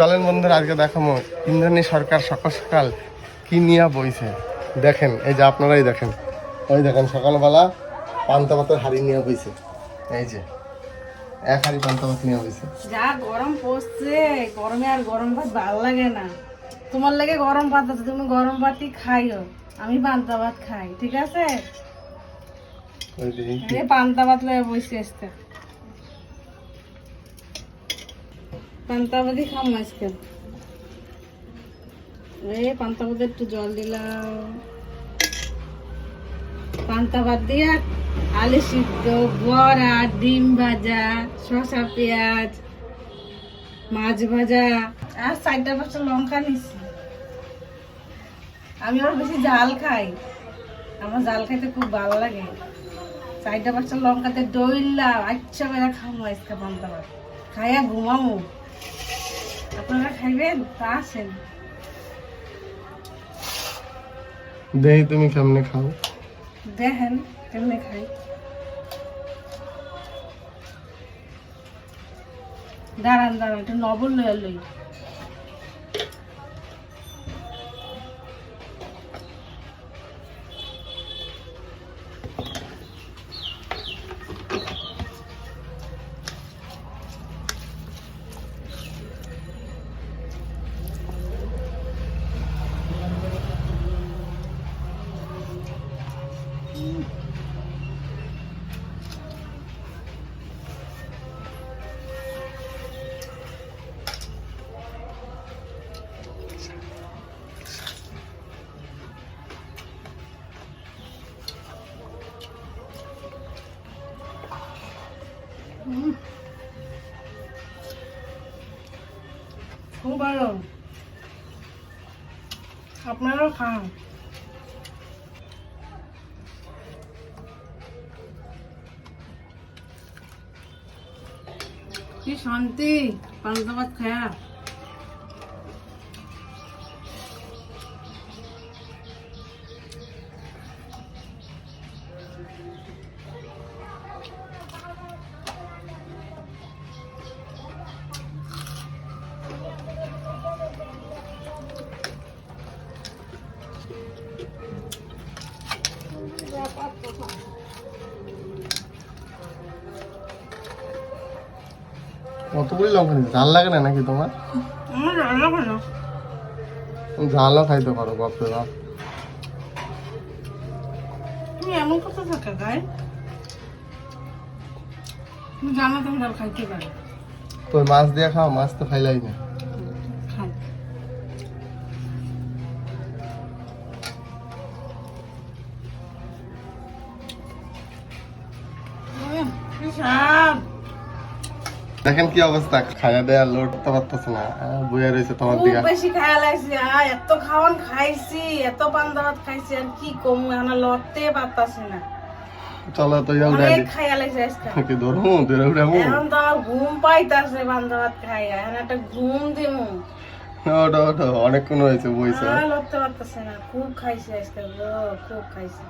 চলেন বন্ধুরা আজকে দেখাবো ইন্দ্রাণী সরকার সকাল সকাল কি নিয়ে বইছে। দেখেন এই যে আপনারাই দেখেন। ওই দেখেন সকালবেলা পান্তা ভাতের হাড়ি নিয়ে বইছে। এই যে এক হাড়ি পান্তা ভাত নিয়ে বইছে। যা গরম পড়ছে গরমে আর গরম ভাত ভালো লাগে না। তোমার লাগে গরম ভাত আছে তুমি গরম ভাতই খাইও। আমি পান্তা ভাত খাই ঠিক আছে? এই পান্তা ভাত লয়ে বসে আসতে পান্তা ভাতই খাম আজকে। এই পান্তা ভাতে একটু জল দিলাম। পান্তা ভাত দিয়া আলু সিদ্ধ, বড়া, ডিম ভাজা, শসা, পেঁয়াজ, মাছ ভাজা। আর চারটা পাঁচটা লঙ্কা নিচ্ছি আমি আবার বেশি ঝাল খাই। আমার জাল খাইতে খুব ভালো লাগে। চারটা পাঁচটা লঙ্কাতে দইলা আচ্ছা করে খামো আজকে পান্তা ভাত। খাইয়া ঘুমামো। আপনারা খাইবেন তা আসেন দেই তুমি কেমনে খাও? দেখেন কেমনে খাই। দাঁড়ান দাঁড়ান একটু নবল লই। খুব ভালো আপনারাও খান কি শান্তি পান্তা ভাত খায়া। কতগুলি লঙ্কা নিচ্ছে ঝাল লাগে না নাকি তোমার? ঝালও খাইতে পারো বাপরে বাপ। তুমি এমন কথা থাকা গায়ে জানো তুমি ডাল খাইতে পারো। তো মাছ দিয়ে খাও মাছ তো খাইলাই না। দেখেন কি অবস্থা? খাইয়া দেয়া লড়তে পারতেছে না। বইয়া রয়েছে তোমার দিকে বেশি খাওয়া লাগছে। এত খাওয়ান খাইছি এত পান্তা ভাত খাইছি আর কি কম এখন লড়তে পারতাছি না। চলো তো ইয়া উড়াই অনেক খাইয়া লাগছে আজকে। কি ধরমু ধরে উড়ামু এখন তো আমার ঘুম পাইতাছে পান্তা ভাত খাই এখন একটা ঘুম দিমু। ওটা ওটা অনেকক্ষণ হয়েছে বইছে। লড়তে পারতাছে না। খুব খাইছি আজকে খুব খাইছি।